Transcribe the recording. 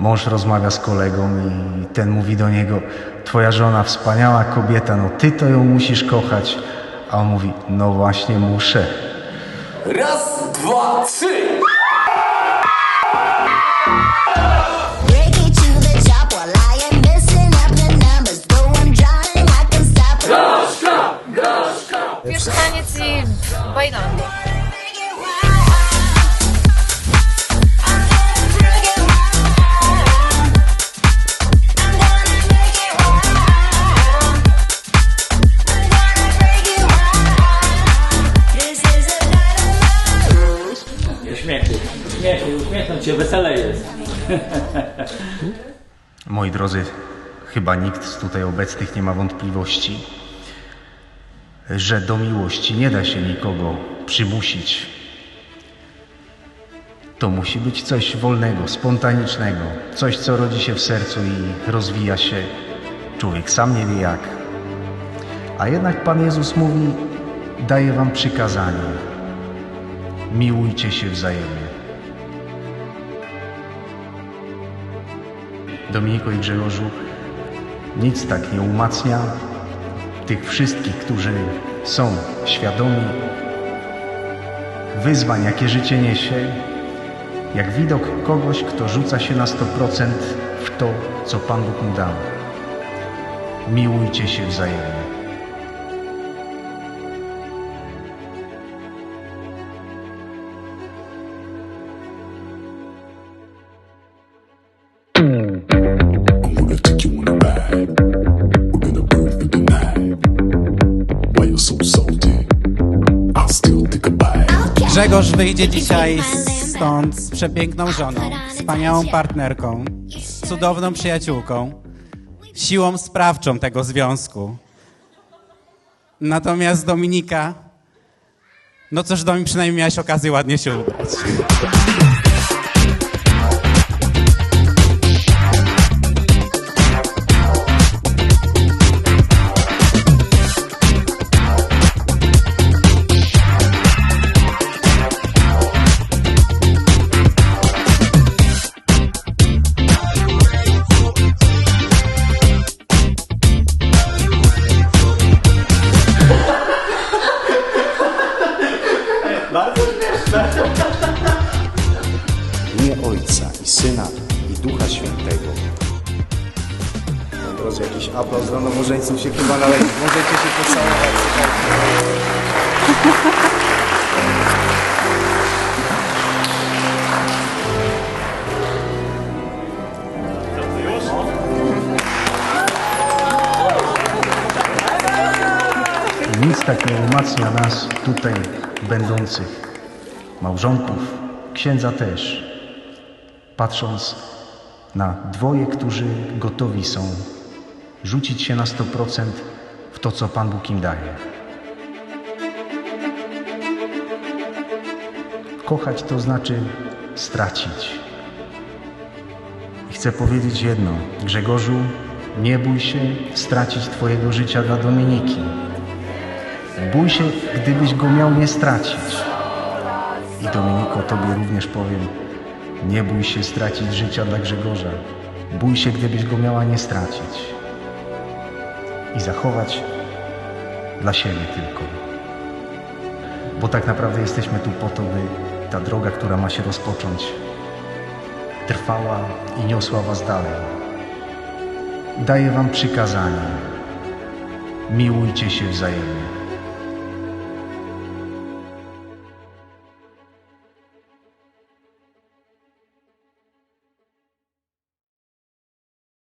Mąż rozmawia z kolegą i ten mówi do niego: Twoja żona wspaniała kobieta, no ty to ją musisz kochać. A on mówi: No właśnie muszę. Raz, dwa, trzy! Break it to the Uśmiechy, uśmiechnąć się, wesele jest. Moi drodzy, chyba nikt z tutaj obecnych nie ma wątpliwości, że do miłości nie da się nikogo przymusić. To musi być coś wolnego, spontanicznego, coś, co rodzi się w sercu i rozwija się. Człowiek sam nie wie jak. A jednak Pan Jezus mówi: Daję Wam przykazanie. Miłujcie się wzajemnie. Dominiko i Grzegorzu, nic tak nie umacnia tych wszystkich, którzy są świadomi wyzwań, jakie życie niesie, jak widok kogoś, kto rzuca się na 100% w to, co Pan Bóg mu dał. Miłujcie się wzajemnie. Grzegorz wyjdzie dzisiaj stąd z przepiękną żoną, wspaniałą partnerką, cudowną przyjaciółką, siłą sprawczą tego związku. Natomiast Dominika, no cóż, Domi, przynajmniej miałeś okazję ładnie się ubrać. W Ojca i Syna i Ducha Świętego. Drodzy, jakiś aplauz dla nowożeńców się chyba należy. Możecie się pocałować. Nic tak nie umacnia nas tutaj będących małżonków, księdza też, patrząc na dwoje, którzy gotowi są rzucić się na 100% w to, co Pan Bóg im daje. Kochać to znaczy stracić. I chcę powiedzieć jedno, Grzegorzu, nie bój się stracić Twojego życia dla Dominiki. Bój się, gdybyś go miał nie stracić. I Dominiko, Tobie również powiem, nie bój się stracić życia dla Grzegorza. Bój się, gdybyś go miała nie stracić. I zachować dla siebie tylko. Bo tak naprawdę jesteśmy tu po to, by ta droga, która ma się rozpocząć, trwała i niosła Was dalej. Daję Wam przykazanie. Miłujcie się wzajemnie.